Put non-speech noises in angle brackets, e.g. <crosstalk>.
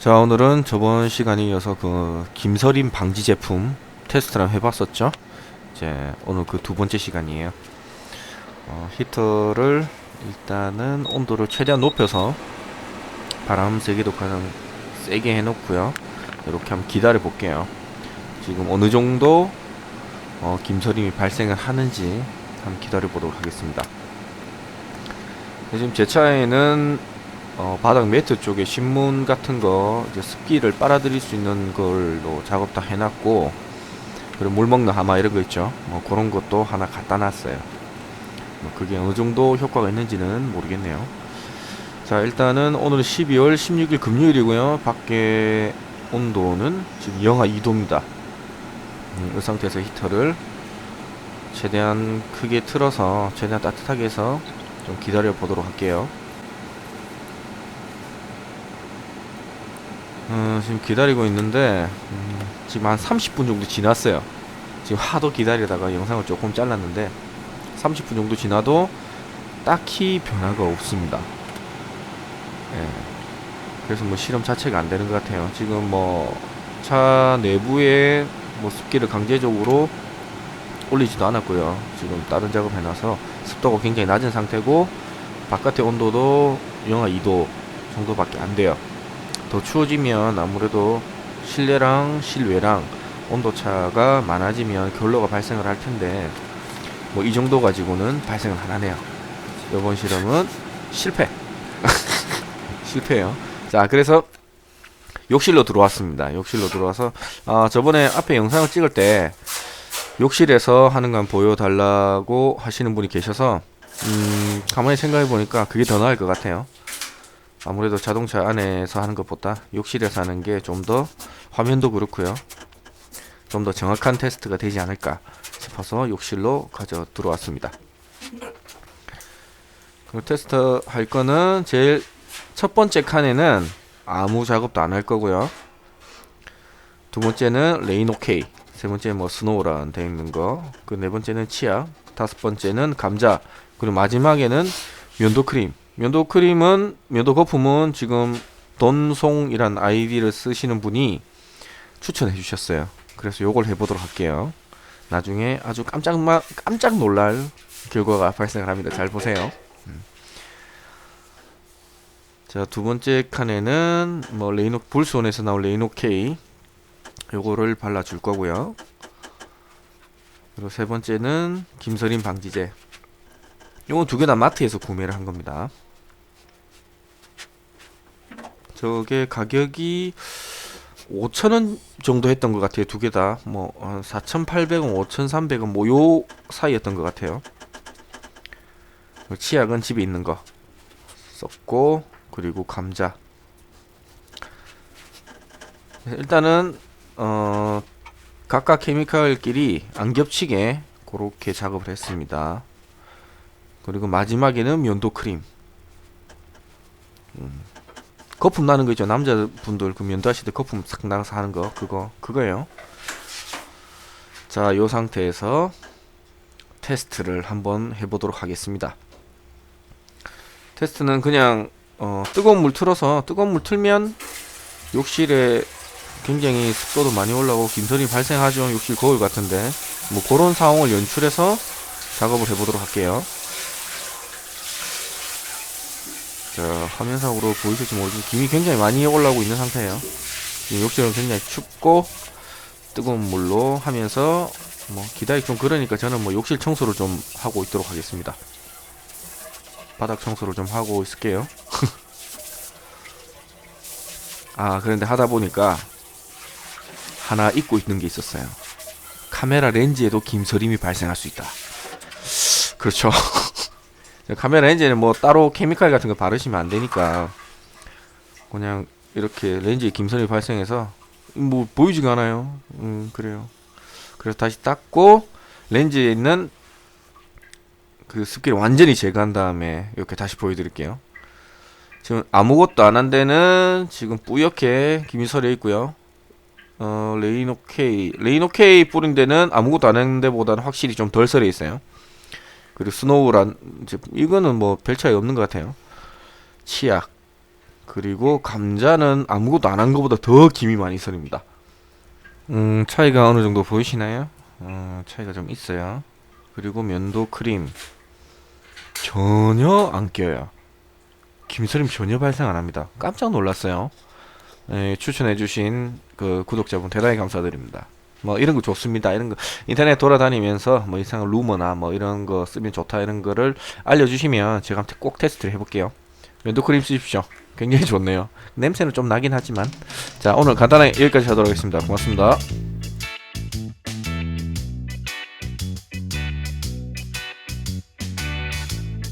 자 오늘은 저번 시간에 이어서 그 김서림 방지 제품 테스트를 해봤었죠? 이제 오늘 그 두 번째 시간이에요. 어, 히터를 일단은 온도를 최대한 높여서 바람 세기도 가장 세게 해놓고요. 이렇게 한번 기다려 볼게요. 지금 어느 정도 어, 김서림이 발생을 하는지 한번 기다려 보도록 하겠습니다. 지금 제 차에는 어, 바닥 매트 쪽에 신문 같은 거 이제 습기를 빨아들일 수 있는 걸로 작업 다 해놨고 그리고 물 먹는 하마 이런 거 있죠? 뭐 그런 것도 하나 갖다 놨어요. 뭐 그게 어느 정도 효과가 있는지는 모르겠네요. 자 일단은 오늘은 12월 16일 금요일이고요. 밖에 온도는 지금 영하 2도입니다. 음, 이 상태에서 히터를 최대한 크게 틀어서 최대한 따뜻하게 해서 좀 기다려 보도록 할게요 어, 지금 기다리고 있는데 음, 지금 한 30분 정도 지났어요. 지금 하도 기다리다가 영상을 조금 잘랐는데 30분 정도 지나도 딱히 변화가 없습니다. 예. 그래서 뭐 실험 자체가 안 되는 것 같아요. 지금 뭐 차 내부에 뭐 습기를 강제적으로 올리지도 않았고요. 지금 다른 작업 해놔서 습도가 굉장히 낮은 상태고 바깥의 온도도 영하 2도 정도밖에 안 돼요. 더 추워지면 아무래도 실내랑 실외랑 온도차가 많아지면 결로가 발생을 할 텐데 뭐 이 정도 가지고는 발생을 안 하네요. 이번 실험은 실패. <laughs> 실패예요. 자, 그래서 욕실로 들어왔습니다. 욕실로 들어와서 아, 저번에 앞에 영상을 찍을 때 욕실에서 하는 건 보여달라고 하시는 분이 계셔서 음, 가만히 생각해 보니까 그게 더 나을 것 같아요. 아무래도 자동차 안에서 하는 것보다 욕실에서 하는 게 좀 더 화면도 그렇고요. 좀 더 정확한 테스트가 되지 않을까 싶어서 욕실로 가져 들어왔습니다. 그 테스트 할 거는 제일 첫 번째 칸에는 아무 작업도 안 할 거고요. 두 번째는 레인 오케이. 세 번째 뭐 스노우란 돼 있는 거. 그 네 번째는 치약. 다섯 번째는 감자. 그리고 마지막에는 면도 크림. 면도 크림은 면도 거품은 지금 돈송이란 아이디를 쓰시는 분이 추천해 주셨어요. 그래서 요걸 해보도록 할게요. 나중에 아주 깜짝 마, 깜짝 놀랄 결과가 발생을 합니다. 잘 보세요. 음. 자, 두 번째 칸에는 뭐 레이노 불수원에서 나온 레이노 K 요거를 발라 줄 거고요. 그리고 세 번째는 김서림 방지제. 요건 두 개 다 마트에서 구매를 한 겁니다. 저게 가격이 5,000원 정도 했던 것 같아요. 두 개 다. 뭐, 4,800원, 5,300원, 뭐, 요 사이였던 것 같아요. 치약은 집에 있는 거 썼고, 그리고 감자. 일단은, 어, 각각 케미칼끼리 안 겹치게 그렇게 작업을 했습니다. 그리고 마지막에는 면도 크림. 음. 거품 나는 거 있죠. 남자분들 그 면도하실 때 거품 싹 나가서 하는 거 그거 그거예요. 자, 요 상태에서 테스트를 한번 해보도록 하겠습니다. 테스트는 그냥 어, 뜨거운 물 틀어서 뜨거운 물 틀면 욕실에 굉장히 습도도 많이 올라오고 김선이 발생하죠. 욕실 거울 같은데 뭐 그런 상황을 연출해서 작업을 해보도록 할게요. 자, 화면상으로 보이실지 모르지만 김이 굉장히 많이 올라오고 있는 상태예요. 욕실은 굉장히 춥고 뜨거운 물로 하면서 뭐 기다리 좀 그러니까 저는 뭐 욕실 청소를 좀 하고 있도록 하겠습니다. 바닥 청소를 좀 하고 있을게요. <laughs> 아, 그런데 하다 보니까 하나 잊고 있는 게 있었어요. 카메라 렌즈에도 김서림이 발생할 수 있다. 그렇죠. <laughs> 카메라 렌즈에는 뭐 따로 케미칼 같은 거 바르시면 안 되니까 그냥 이렇게 렌즈에 김선이 발생해서 뭐 보이지가 않아요. 음 그래요. 그래서 다시 닦고 렌즈에 있는 그 습기를 완전히 제거한 다음에 이렇게 다시 보여드릴게요. 지금 아무것도 안 한 데는 지금 뿌옇게 김이 서려 있고요. 어 레인 오케이 레인 오케이 뿌린 데는 아무것도 안 한 데보다는 확실히 좀덜 서려 있어요. 그리고 스노우란 이제 이거는 뭐 별 차이 없는 것 같아요. 치약 그리고 감자는 아무것도 안 한 것보다 더 김이 많이 서립니다. 음, 차이가 어느 정도 보이시나요? 어, 차이가 좀 있어요. 그리고 면도 크림 전혀 안 껴요. 김서림 전혀 발생 안 합니다. 깜짝 놀랐어요. 예, 추천해주신 그 구독자분 대단히 감사드립니다. 뭐 이런 거 좋습니다. 이런 거 인터넷 돌아다니면서 뭐 이상한 루머나 뭐 이런 거 쓰면 좋다 이런 거를 알려주시면 제가 한번 꼭 테스트를 해볼게요. 면도 크림 쓰십시오. 굉장히 좋네요. 냄새는 좀 나긴 하지만 자 오늘 간단하게 여기까지 하도록 하겠습니다. 고맙습니다.